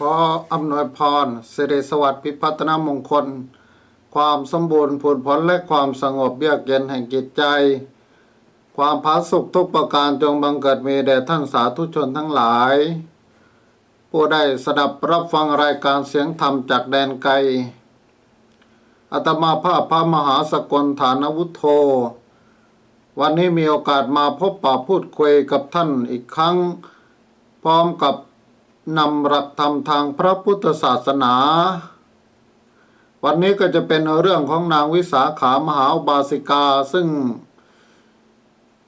ขออำนวยพรสิริสวัสดิ์พิพัฒนมงคล ความสมบูรณ์ผลผลและความสงบเยือกเย็นแห่งจิตใจ ความผาสุกทุกประการจงบังเกิดมีแด่ท่านสาธุชนทั้งหลาย ผู้ได้สดับรับฟังรายการเสียงธรรมจากแดนไกลอาตมาภาพพระมหาสกลฐานวุฒโธ วันนี้มีโอกาสมาพบปะพูดคุยกับท่านอีกครั้ง พร้อมกับ นำหลักธรรมทางพระพุทธศาสนา วันนี้ก็จะเป็นเรื่องของนางวิสาขามหาบาสิกาซึ่ง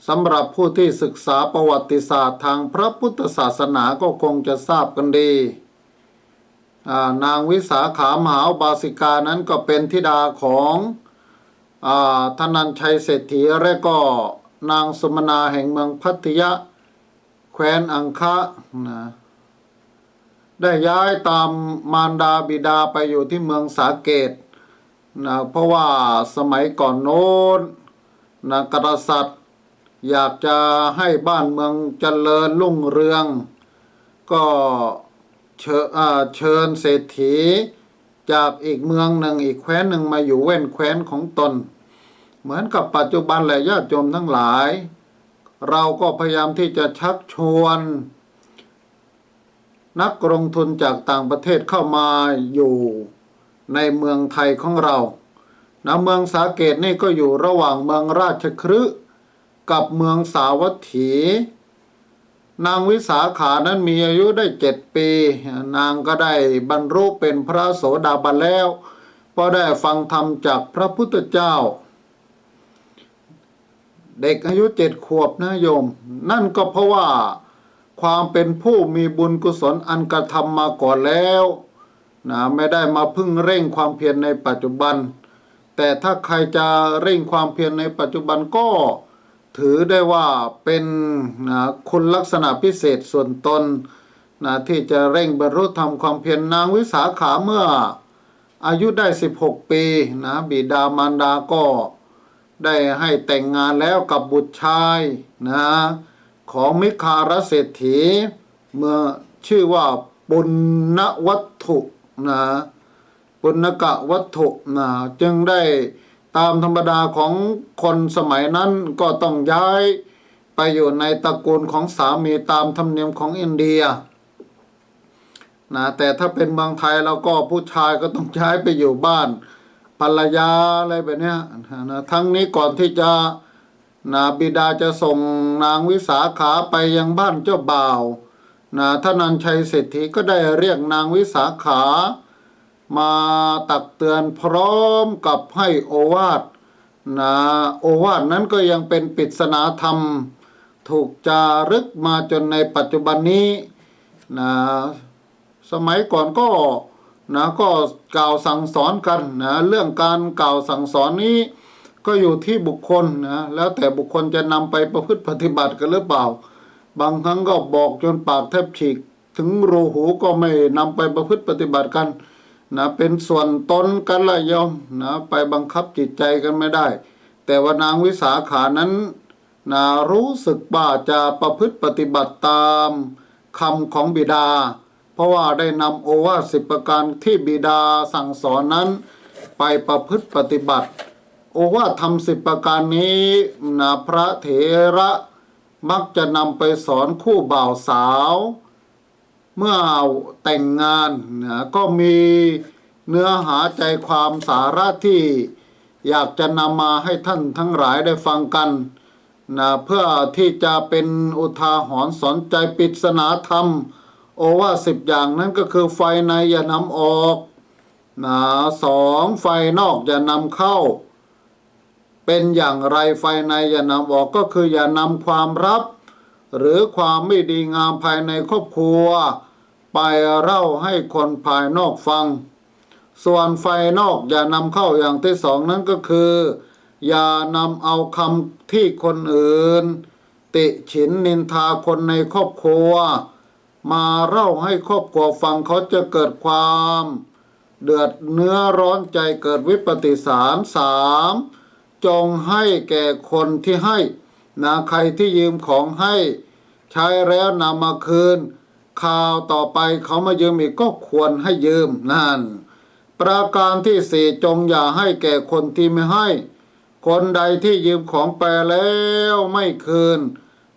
สำหรับผู้ที่ศึกษาประวัติศาสตร์ทางพระพุทธศาสนาก็คงจะทราบกันดี นางวิสาขามหาบาสิกานั้นก็เป็นธิดาของอาธนันชัยเศรษฐีและก็นางสมนาแห่งเมืองพัทยะแคว้นอังคะนะ ได้ย้ายตามมารดาบิดาไปอยู่ที่เมืองสาเกตนะเพราะว่าสมัยก่อนโน้นนะกษัตริย์ อยากจะให้บ้านเมืองเจริญรุ่งเรือง ก็เชิญเชิญเศรษฐี จากอีกเมืองหนึ่งอีกแคว้นหนึ่งมาอยู่เว้นแคว้นของตน เหมือนกับปัจจุบันแหละญาติโยมทั้งหลาย เราก็พยายามที่จะชักชวน นักลงทุนจากต่างประเทศเข้ามาอยู่ในเมืองไทยของเรานะเมืองสาเกตนี่ก็อยู่ระหว่างเมืองราชคฤห์กับเมืองสาวัตถี นางวิสาขานั้นมีอายุได้เจ็ดปี นางก็ได้บรรลุเป็นพระโสดาบันแล้วเพราะได้ฟังธรรมจากพระพุทธเจ้า เด็กอายุเจ็ดขวบนะโยม นั่นก็เพราะว่า ความเป็นผู้มีบุญกุศลอันกระทำมาก่อนแล้วนะไม่ได้มาพึ่งเร่งความเพียรในปัจจุบัน แต่ถ้าใครจะเร่งความเพียรในปัจจุบันก็ถือได้ว่าเป็นนะคุณลักษณะพิเศษส่วนตนนะที่จะเร่งบรรลุธรรมความเพียรนางวิสาขาเมื่ออายุได้ 16 ปีนะบิดามารดาก็ได้ให้แต่งงานแล้วกับบุตรชายนะ ของมิคารเศรษฐี เมื่อชื่อว่าปุณณวัตถุนะปุณกะวัตถุนะจึงได้ตามธรรมดาของคนสมัยนั้นก็ต้องย้ายไปอยู่ในตระกูลของสามีตามธรรมเนียมของอินเดียนะแต่ถ้าเป็นเมืองไทยเราก็ผู้ชายก็ต้องย้ายไปอยู่บ้านภรรยาอะไรแบบนี้นะทั้งนี้ก่อนที่จะ นะบิดาจะส่งนางวิสาขาไปยังบ้านเจ้าบ่าวนะท่านันชัยเศรษฐีก็ได้เรียกนางวิสาขา มาตักเตือนพร้อมกับให้โอวาทนะโอวาทนั้นก็ยังเป็นปริศนาธรรม ถูกจารึกมาจนในปัจจุบันนี้นะสมัยก่อนก็นะก็กล่าวสั่งสอนกันนะเรื่องการกล่าวสั่งสอนนี้ ก็อยู่ที่บุคคลนะแล้วแต่บุคคลจะนำไปประพฤติปฏิบัติกันหรือเปล่า บางครั้งก็บอกจนปากแทบฉีก ถึงรูหูก็ไม่นำไปประพฤติปฏิบัติกันนะเป็นส่วนตนกันละโยมนะไปบังคับจิตใจกันไม่ได้ แต่ว่านางวิสาขานั้นนะรู้สึกว่าจะประพฤติปฏิบัติตามคำของบิดา เพราะว่าได้นำโอวาสิบประการที่บิดาสั่งสอนนั้น ไปประพฤติปฏิบัติ โอวาททำสิบประการนี้นะพระเถระมักจะนำไปสอนคู่บ่าวสาว เมื่อแต่งงานนะก็มีเนื้อหาใจความสาระที่อยากจะนำมาให้ท่านทั้งหลายได้ฟังกันนะเพื่อที่จะเป็นอุทาหรณ์สอนใจปริศนาธรรม โอวาสิบอย่างนั้นก็คือไฟในอย่านำออกนะสองไฟนอกอย่านำเข้า เป็นอย่างไรไฟในอย่านำออกก็คืออย่านำความรับ หรือความไม่ดีงามภายในครอบครัว ไปเล่าให้คนภายนอกฟัง ส่วนไฟนอกอย่านำเข้าอย่างที่สองนั้นก็คือ อย่านำเอาคำที่คนอื่น ติฉินนินทาคนในครอบครัว มาเล่าให้ครอบครัวฟังเขาจะเกิดความ เดือดเนื้อร้อนใจเกิดวิปฏิสารสาม จงให้แก่คนที่ให้นะใครที่ยืมของให้ใช้แล้วนำมาคืนข่าวต่อไปเขามายืมอีกก็ควรให้ยืมนั่น ประการที่สี่จงอย่าให้แก่คนที่ไม่ให้ คนใดที่ยืมของไปแล้วไม่คืน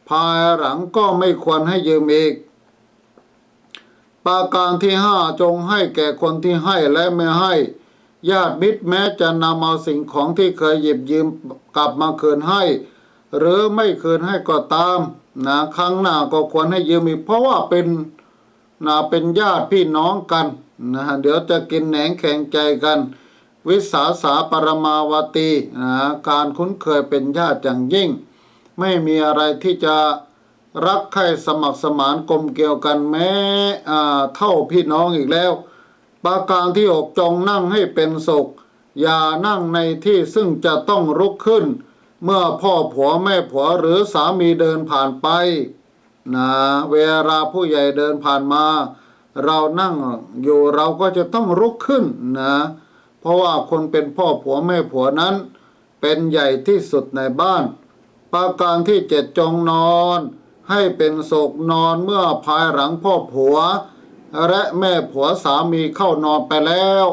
ภายหลังก็ไม่ควรให้ยืมอีก ประการที่ห้าจงให้แก่คนที่ให้และไม่ให้ ญาติมิตรแม้จะนำเอาสิ่งของที่เคยหยิบยืมกลับมาคืนให้ หรือไม่คืนให้ก็ตามนะครั้งหน้าก็ควรให้ยืมอีกเพราะว่าเป็นนะเป็นญาติพี่น้องกันนะเดี๋ยวจะกินแหนงแข่งใจกัน วิสาสาปรมาวตีนะการคุ้นเคยเป็นญาติอย่างยิ่ง ไม่มีอะไรที่จะรักใครสมัครสมานกลมเกลียวกันแม้อ่าเท่าพี่น้องอีกแล้ว ประการที่หกจงนั่งให้เป็นสุข อย่านั่งในที่ซึ่งจะต้องลุกขึ้น เมื่อพ่อผัวแม่ผัวหรือสามีเดินผ่านไปนะเวลาผู้ใหญ่เดินผ่านมา เรานั่งอยู่เราก็จะต้องลุกขึ้นนะเพราะว่าคนเป็นพ่อผัวแม่ผัวนั้น เป็นใหญ่ที่สุดในบ้าน ประการที่เจ็ดจงนอน ให้เป็นศกนอนเมื่อภายหลังพ่อผัว และแม่ผัวสามีเข้านอนไปแล้ว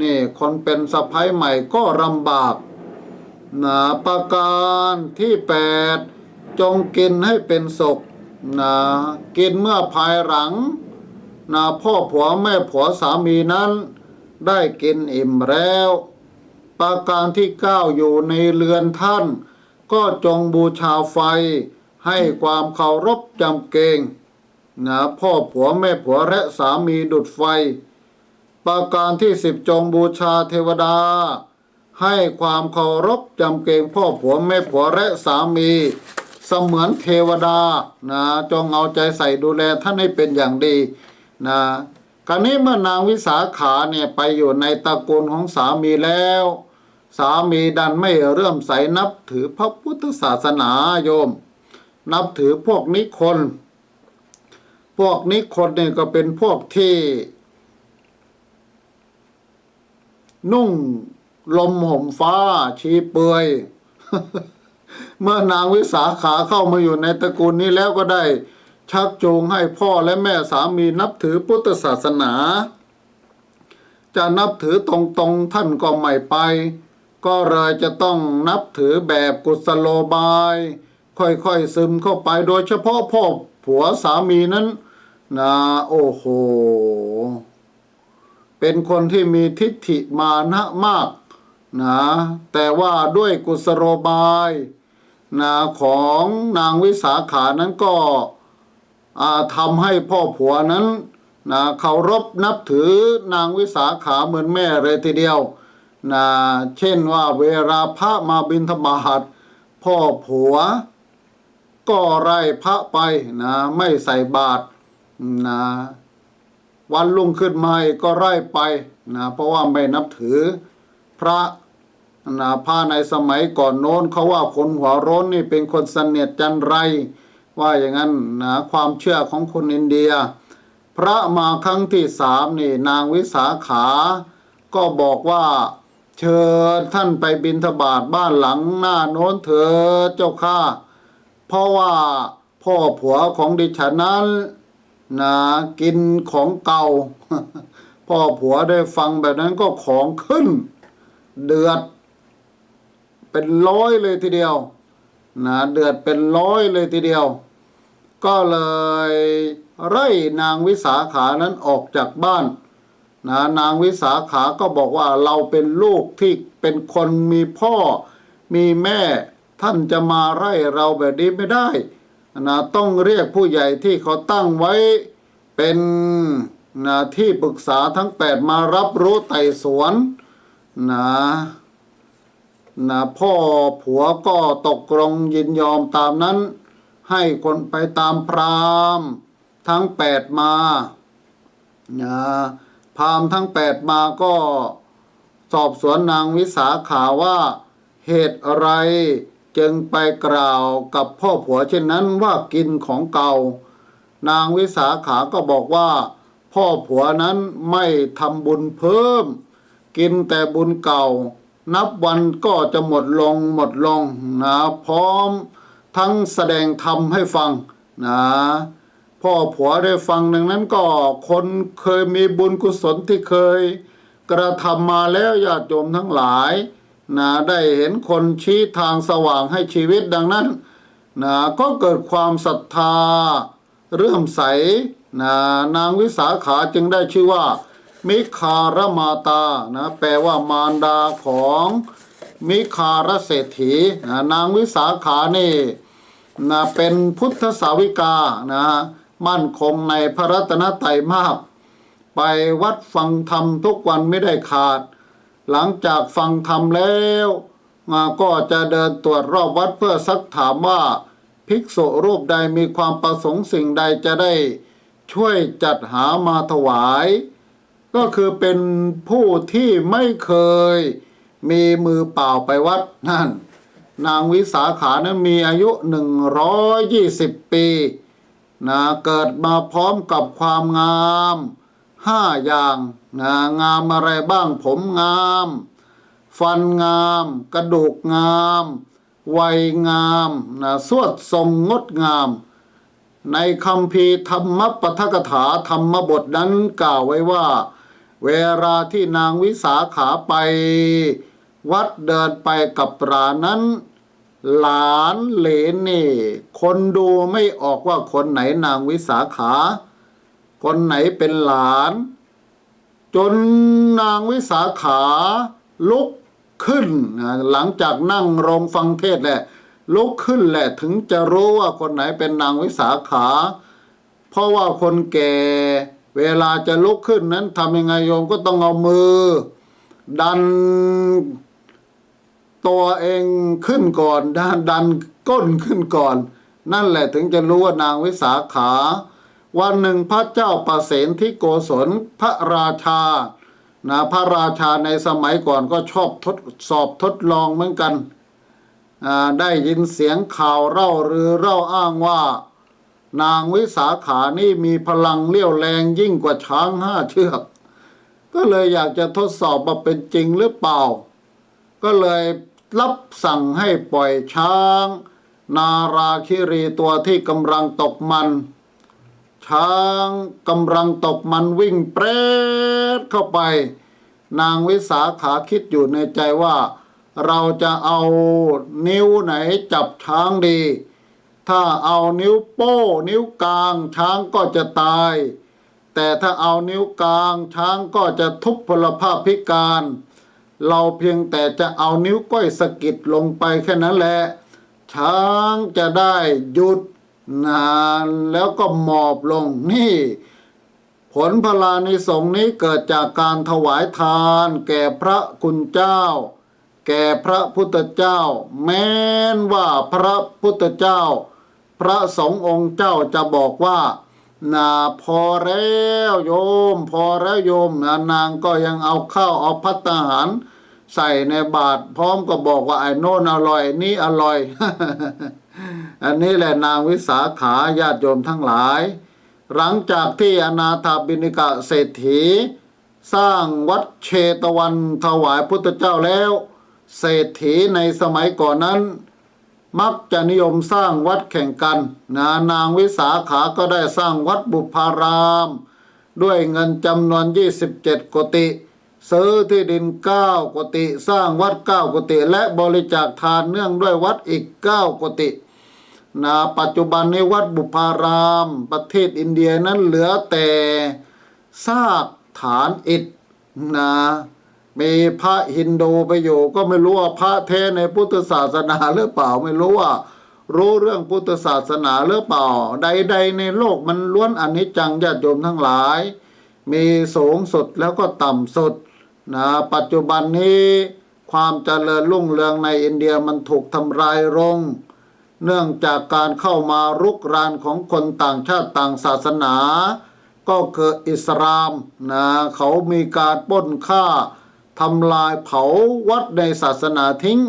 นี่คนเป็นสะพ้ายใหม่ก็ลำบากนะประการที่แปดจงกินให้เป็นศกนะกินเมื่อภายหลังนะพ่อผัวแม่ผัวสามีนั้น ได้กินอิ่มแล้ว ประการที่เก้าอยู่ในเรือนท่าน ก็จงบูชาไฟให้ความเคารพจำเกรง นะพ่อผัวแม่ผัวและสามีดุดไฟ ประการที่สิบจงบูชาเทวดา ให้ความเคารพจำเกรงพ่อผัวแม่ผัวและสามี เสมือนเทวดานะจงเอาใจใส่ดูแลท่านให้เป็นอย่างดีนะคราวนี้เมื่อนางวิสาขาเนี่ยไปอยู่ในตระกูลของสามีแล้ว สามีดันไม่เริ่มใสนับถือพระพุทธศาสนาโยม นับถือพวกนิคน พวกนิคนเนี่ยก็เป็นพวกที่ นุ่งลมห่มฟ้า ชีเปลือยเมื่อนางวิสาขาเข้ามาอยู่ในตระกูลนี้แล้วก็ได้ ชักจูงให้พ่อและแม่สามีนับถือพุทธศาสนา จะนับถือตรงๆท่านก็ไม่ไป ก็เลยจะต้องนับถือแบบกุศโลบาย ค่อยๆซึมเข้าไปโดยเฉพาะพ่อผัวสามีนั้น นะโอ้โห เป็นคนที่มีทิฏฐิมานะมากนะแต่ว่าด้วยกุศโลบายนะของนางวิสาขานั้นก็ทำให้พ่อผัวนั้นนะเคารพนับถือนางวิสาขาเหมือนแม่เลยทีเดียวนะเช่นว่าเวลาพระมาบิณฑบาตพ่อผัว ก็ไล่พระไปนะไม่ใส่บาตร นะวันรุ่งขึ้นมาอีกก็ไล่ไปนะเพราะว่าไม่นับถือพระนะพระในสมัยก่อนโน้นเขาว่าคนหัวร้นนี่เป็นคนเสนียดจันไร ว่าอย่างนั้นนะความเชื่อของคนอินเดีย พระมาครั้งที่สามนี่นางวิสาขา ก็บอกว่าเชิญท่านไปบิณฑบาตบ้านหลังหน้าโน้นเถิดเจ้าข้าเพราะว่าพ่อผัวของดิฉันนั้น นะกินของเก่า พ่อผัวได้ฟังแบบนั้นก็ของขึ้น เดือด เป็นร้อยเลยทีเดียวนะเดือดเป็นร้อยเลยทีเดียว ก็เลยไล่นางวิสาขานั้นออกจากบ้านนะนางวิสาขาก็บอกว่าเราเป็นลูกที่เป็นคนมีพ่อมีแม่ ท่านจะมาไล่เราแบบนี้ไม่ได้ นะต้องเรียกผู้ใหญ่ที่เขาตั้งไว้เป็นนะที่ปรึกษาทั้งแปดมารับรู้ไต่สวนนะนะพ่อผัวก็ตกลงยินยอมตามนั้น ให้คนไปตามพราหมณ์ทั้งแปดมานะพราหมณ์ทั้งแปดมาก็สอบสวนนางวิสาขาว่าเหตุอะไร จึงไปกล่าวกับพ่อผัวเช่นนั้นว่ากินของเก่า นางวิสาขาก็บอกว่า พ่อผัวนั้นไม่ทำบุญเพิ่ม กินแต่บุญเก่า นับวันก็จะหมดลงหมดลงนะพร้อม ทั้งแสดงธรรมให้ฟังนะพ่อผัวได้ฟังดังนั้นก็คนเคยมีบุญกุศลที่เคย กระทำมาแล้วญาติโยมทั้งหลาย นะได้เห็นคนชี้ทางสว่างให้ชีวิตดังนั้นนะก็เกิดความศรัทธา เรื่อมใสนะนางวิสาขาจึงได้ชื่อว่า มิคารมาตานะแปลว่ามารดาของมิคารเศรษฐีนะนางวิสาขานี่นะเป็นพุทธสาวิกานะมั่นคงในพระรัตนตรัยมาก ไปวัดฟังธรรมทุกวันไม่ได้ขาด หลังจากฟังธรรมแล้วอ่าก็จะเดินตรวจรอบวัดเพื่อซักถามว่าภิกษุรูปใดมีความประสงค์สิ่งใดจะได้ช่วยจัดหามาถวาย ก็คือเป็นผู้ที่ไม่เคยมีมือเปล่าไปวัดนั่น นางวิสาขานั้นมีอายุ 120 ปีนะเกิดมาพร้อมกับความงามห้าอย่าง นะงามอะไรบ้างผมงาม ฟันงาม กระดูกงามวัยงามนะสวดทรงงดงาม ในคำพีธรรมปทกถาธรรมบทนั้นกล่าวไว้ว่า เวลาที่นางวิสาขาไป วัดเดินไปกับปรานั้น หลานเหลนนี่คนดูไม่ออกว่าคนไหนนางวิสาขา คนไหนเป็นหลาน จนนางวิสาขาลุกขึ้นนะหลังจากนั่งรองฟังเทศแหละลุกขึ้นแหละถึงจะรู้ว่าคนไหนเป็นนางวิสาขา เพราะว่าคนแก่เวลาจะลุกขึ้นนั้นทำยังไงโยมก็ต้องเอามือ ดันตัวเองขึ้นก่อนดันดันก้นขึ้นก่อน นั่นแหละถึงจะรู้ว่านางวิสาขา วันหนึ่งพระเจ้าประเสนที่โกศลพระราชานะพระราชาในสมัยก่อนก็ชอบทดสอบทดลองเหมือนกันได้ยินเสียงข่าวเล่าหรือเล่าอ้างว่า นางวิสาขานี่มีพลังเลี้ยวแรงยิ่งกว่าช้างห้าเชือก ก็เลยอยากจะทดสอบว่าเป็นจริงหรือเปล่า ก็เลยรับสั่งให้ปล่อยช้าง นาราคิรีตัวที่กำลังตกมัน ช้างกำลังตกมันวิ่งเปรดเข้าไป นางวิสาขาคิดอยู่ในใจว่า เราจะเอานิ้วไหนจับช้างดี ถ้าเอานิ้วโป้นิ้วกลางช้างก็จะตาย แต่ถ้าเอานิ้วกลางช้างก็จะทุพพลภาพพิการ เราเพียงแต่จะเอานิ้วก้อยสะกิดลงไปแค่นั้นแหละ ช้างจะได้หยุด นานแล้วก็หมอบลงนี่ ผลพลานิสงนี้เกิดจากการถวายทาน แก่พระคุณเจ้า แก่พระพุทธเจ้า แม้นว่าพระพุทธเจ้า พระสงฆ์องค์เจ้าจะบอกว่านาพอแล้วโยม พอแล้วโยมนะนางก็ยังเอาข้าวเอาพัตตาหาร ใส่ในบาตรพร้อมก็บอกว่าไอ้โน่นอร่อยนี่อร่อย อันนี้แหละนางวิสาขาญาติโยมทั้งหลาย หลังจากที่อนาถาบิณกะเศรษฐี สร้างวัดเชตวันถวายพุทธเจ้าแล้ว เศรษฐีในสมัยก่อนนั้น มักจะนิยมสร้างวัดแข่งกันนะนางวิสาขาก็ได้สร้างวัดบุพาราม ด้วยเงินจำนวน 27กติซื้อที่ดิน9กติ สร้างวัด 9กติ และบริจาคทานเนื่องด้วยวัดอีก 9กติ นะปัจจุบันในวัดบุพาราม ประเทศอินเดียนั้นเหลือแต่ซากฐานอิฐนะมีพระฮินดูไปอยู่ก็ไม่รู้ว่าพระเทในพุทธศาสนาหรือเปล่าไม่รู้ว่า รู้เรื่องพุทธศาสนาหรือเปล่า ใด ๆ ในโลกมันล้วนอนิจจังญาติโยมทั้งหลาย มีสูงสุดแล้วก็ต่ำสุดนะปัจจุบันนี้ความเจริญรุ่งเรืองในอินเดียมันถูกทำลายลง เนื่องจากการเข้ามารุกรานของคนต่างชาติต่างศาสนา ก็เกิดอิสลามนะเขามีการปล้นฆ่าทำลายเผาวัดในศาสนาทิ้ง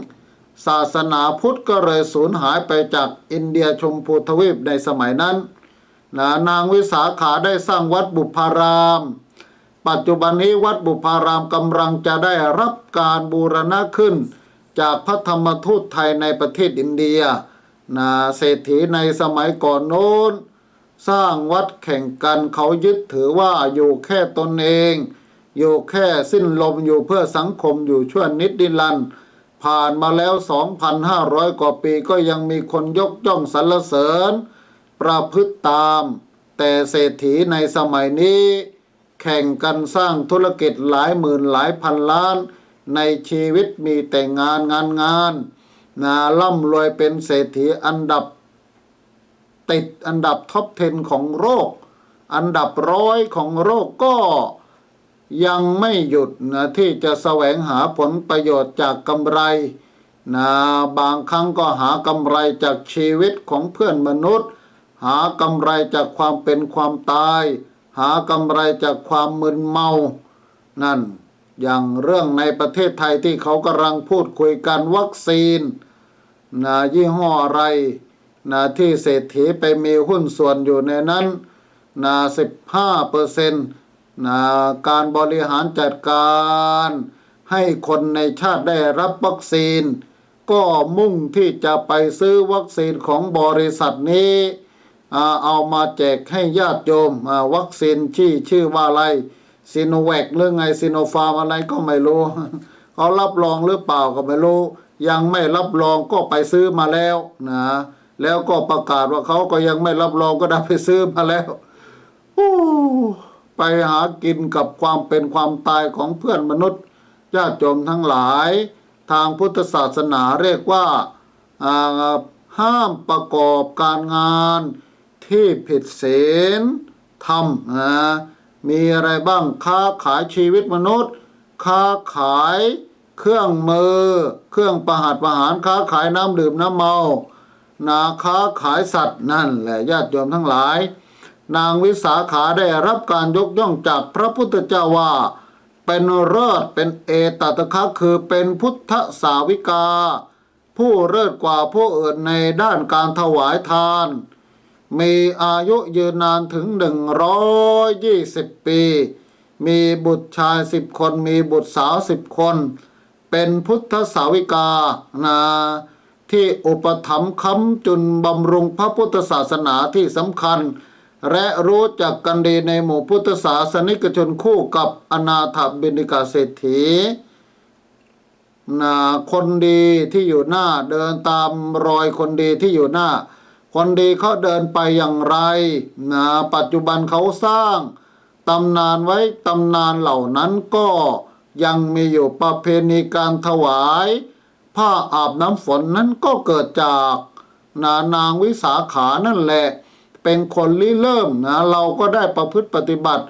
ศาสนาพุทธก็เลยสูญหายไปจากอินเดียชมพูทวีปในสมัยนั้นนะนางวิสาขาได้สร้างวัดบุพาราม ปัจจุบันนี้วัดบุพารามกำลังจะได้รับการบูรณะขึ้น จากพระธรรมทูตไทยในประเทศอินเดีย นะเศรษฐีในสมัยก่อนโน้น สร้างวัดแข่งกันเขายึดถือว่าอยู่แค่ตนเอง อยู่แค่สิ้นลมอยู่เพื่อสังคมอยู่ชั่วนิดนิรัน ผ่านมาแล้ว 2,500 กว่าปีก็ยังมีคนยกย่องสรรเสริญ ประพฤติตาม แต่เศรษฐีในสมัยนี้ แข่งกันสร้างธุรกิจหลายหมื่นหลายพันล้าน ในชีวิตมีแต่งานงานงานน นาร่ำรวยเป็นเศรษฐีอันดับ ติดอันดับท็อป 10 ของโลกอันดับร้อยของโลกก็ยังไม่หยุดนะที่จะแสวงหาผลประโยชน์จากกำไรนะบางครั้งก็หากำไรจากชีวิตของเพื่อนมนุษย์ หากำไรจากความเป็นความตาย หากำไรจากความมึนเมา นั่น อย่างเรื่องในประเทศไทยที่เขากำลังพูดคุยกันวัคซีน นะยี่ห้ออะไรนะที่เศรษฐีไปมีหุ้นส่วนอยู่ในนั้นนะสิบห้าเปอร์เซ็นต์นะการบริหารจัดการ ให้คนในชาติได้รับวัคซีน ก็มุ่งที่จะไปซื้อวัคซีนของบริษัทนี้ เอามาแจกให้ญาติโยมวัคซีนที่ชื่อว่าอะไรซีโนแวคหรือไงซีโนฟาร์มอะไรก็ไม่รู้ เขารับรองหรือเปล่าก็ไม่รู้ ยังไม่รับรองก็ไปซื้อมาแล้วนะแล้วก็ประกาศว่าเขาก็ยังไม่รับรองก็ได้ไปซื้อมาแล้วโอ้ไปหากินกับความเป็นความตายของเพื่อนมนุษย์ญาติโยมทั้งหลาย ทางพุทธศาสนาเรียกว่าอ่าห้ามประกอบการงานที่ผิดศีลธรรมนะมีอะไรบ้างค้าขายชีวิตมนุษย์ ค้าขายเครื่องมือ เครื่องประหัตประหารค้าขายน้ำดื่มน้ำเมา นาค้าขายสัตว์นั่นแหละญาติโยมทั้งหลาย นางวิสาขาได้รับการยกย่องจากพระพุทธเจ้าว่า เป็นเลิศเป็นเอตตะคะคือเป็นพุทธสาวิกา ผู้เลิศกว่าผู้อื่นในด้านการถวายทาน มีอายุยืนนานถึงหนึ่งร้อยยี่สิบปี มีบุตรชายสิบคน มีบุตรสาวสิบคน เป็นพุทธสาวิกานะที่อุปถัมภ์ค้ำจุนบำรุงพระพุทธศาสนาที่สำคัญ และรู้จักกันดีในหมู่พุทธศาสนิกชนคู่กับอนาถบิณฑิกาเศรษฐีนะคนดีที่อยู่หน้าเดินตามรอยคนดีที่อยู่หน้า คนดีเขาเดินไปอย่างไรนะปัจจุบันเขาสร้าง ตำนานไว้ตำนานเหล่านั้นก็ยังมีอยู่ประเพณีการถวาย ผ้าอาบน้ำฝนนั้นก็เกิดจากนานางวิสาขานั่นแหละ เป็นคนริเริ่มนะเราก็ได้ประพฤติปฏิบัติ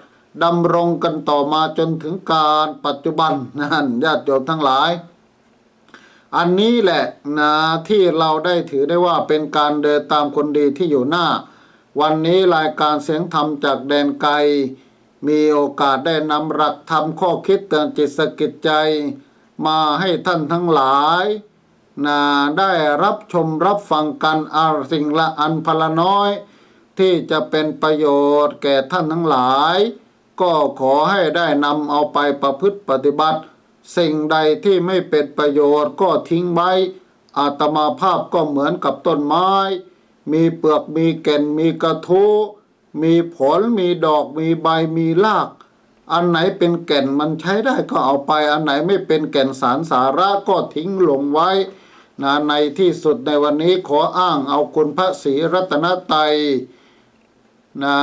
ดำรงกันต่อมาจนถึงการปัจจุบันนั่นญาติโยมทั้งหลาย อันนี้แหละนะที่เราได้ถือได้ว่าเป็นการเดินตามคนดีที่อยู่หน้า วันนี้รายการเสียงธรรมจากแดนไกล มีโอกาสได้นำหลักธรรมข้อคิดเตือนจิตสกิดใจ มาให้ท่านทั้งหลายนะได้รับชมรับฟังกันอาสิ่งละอันพละน้อย ที่จะเป็นประโยชน์แก่ท่านทั้งหลาย ก็ขอให้ได้นำเอาไปประพฤติปฏิบัติ สิ่งใดที่ไม่เป็นประโยชน์ก็ทิ้งไว้อาตมาภาพก็เหมือนกับต้นไม้ มีเปลือกมีแก่นมีกระทู้ มีผลมีดอกมีใบมีราก อันไหนเป็นแก่นมันใช้ได้ก็เอาไป อันไหนไม่เป็นแก่นสารสาระก็ทิ้งลงไว้นะในที่สุดในวันนี้ขออ้างเอาคุณพระศรีรัตนตรัยนะ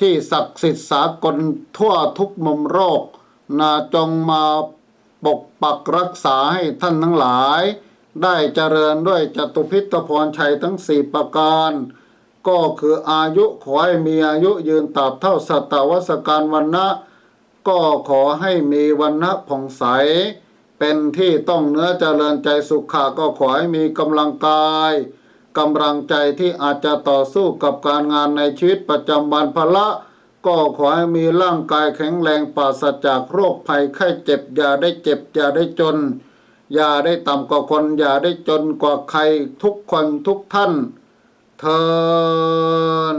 ที่ศักดิ์สิทธิ์สากลทั่วทุกมุมโลกนะจงมาปกปักรักษาให้ท่านทั้งหลาย ได้เจริญด้วยจตุพิทพรชัยทั้งสี่ประการ ก็คืออายุขอให้มีอายุยืนตราบเท่าสัตวสการวันนะก็ขอให้มีวันนะผ่องใส เป็นที่ต้องเนื้อเจริญใจสุขะก็ขอให้มีกำลังกายกำลังใจที่อาจจะต่อสู้กับการงานในชีวิตประจำวันพละ ก็ขอให้มีร่างกายแข็งแรงปราศจากโรคภัยไข้เจ็บอย่าได้เจ็บอย่าได้จน อย่าได้ต่ำกว่าคนอย่าได้จนกว่าใครทุกคนทุกท่าน เทิน